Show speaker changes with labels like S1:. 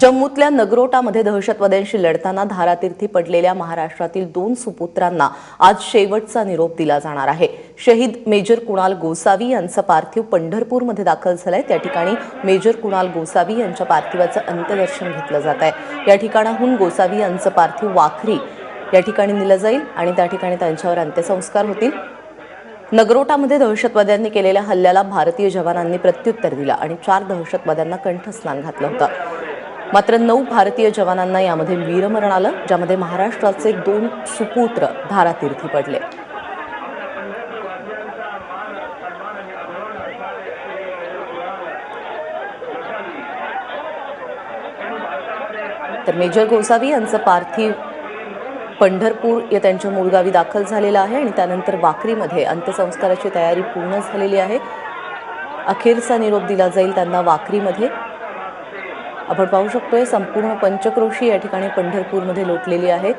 S1: जम्मूतल्या नगरोटामध्ये दहशतवाद्यांशी लढताना धारातीर्थी पडलेल्या महाराष्ट्रातील दोन सुपुत्रांना आज शेवटचा निरोप दिला जाणार आहे. शहीद मेजर कुणाल गोसावी यांचं पार्थिव पंढरपूरमध्ये दाखल झालंय. त्या ठिकाणी मेजर कुणाल गोसावी यांच्या पार्थिवाचं अंत्यदर्शन घेतलं जात आहे. या ठिकाणाहून गोसावी यांचं पार्थिव वाखरी या ठिकाणी नेलं जाईल आणि त्या ठिकाणी त्यांच्यावर अंत्यसंस्कार होतील. नगरोटामध्ये दहशतवाद्यांनी केलेल्या हल्ल्याला भारतीय जवानांनी प्रत्युत्तर दिलं आणि चार दहशतवाद्यांना कंठस्नान घातलं होतं. मात्र नऊ भारतीय जवानांना यामध्ये वीरमरण आलं ज्यामध्ये महाराष्ट्राचे दोन सुपुत्र धारातीर्थी पडले. तर मेजर गोसावी यांचं पार्थिव पंढरपूर या त्यांच्या मूळ गावी दाखल झालेलं आहे आणि त्यानंतर वाकरीमध्ये अंत्यसंस्काराची तयारी पूर्ण झालेली आहे. अखेरचा निरोप दिला जाईल त्यांना वाकरीमध्ये. आपण पाहू शकतोय संपूर्ण पंचक्रोशी या ठिकाणी पंढरपूरमध्ये लोटलेली आहे.